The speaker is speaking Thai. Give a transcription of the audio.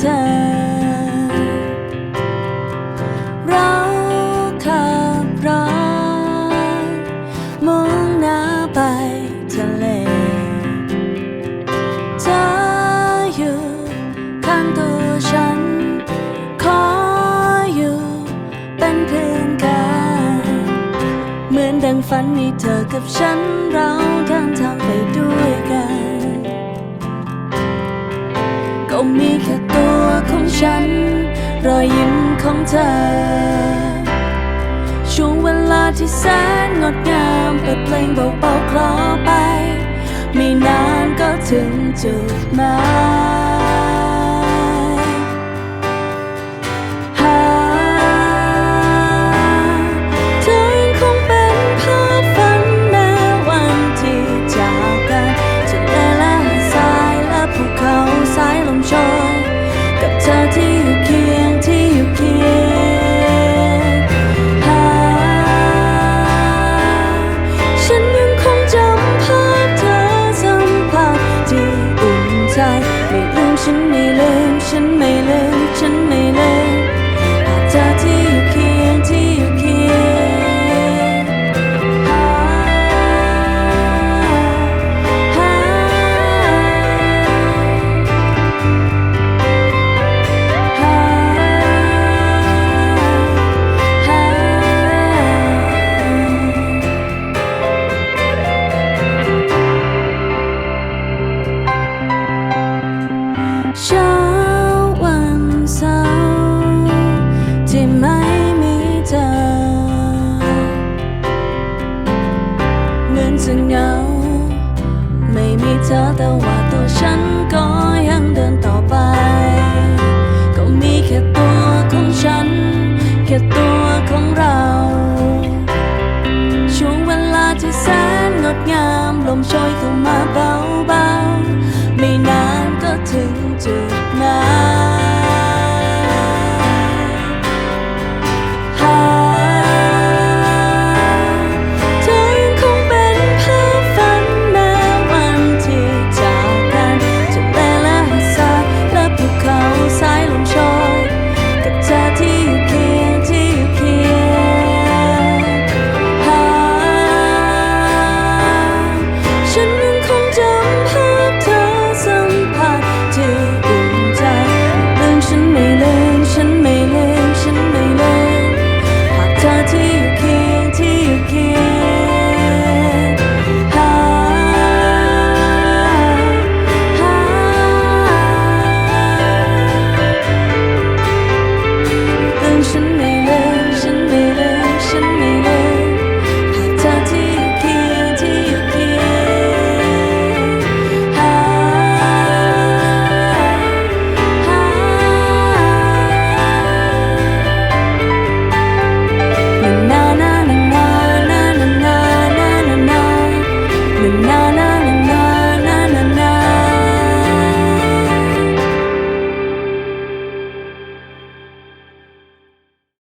เธอ เราขับรถมุ่งหน้าไปทะเล เธออยู่ข้างตัวฉัน ขออยู่เป็นเพื่อนกัน เหมือนดังฝันมีเธอกับฉันเราเดินทางไปด้วยกัน ก็มีแค่ ฉัน รอยยิ้มของเธอ ช่วงเวลาที่แสนงดงามเปิดเพลงเบาๆคลอไป ไม่นานก็ถึงจุดหมายืมฉันไม่ลืมฉันไม่ลืมฉันไม่ลืมอาจจะที่อยู่เคียงที่ show. 话题。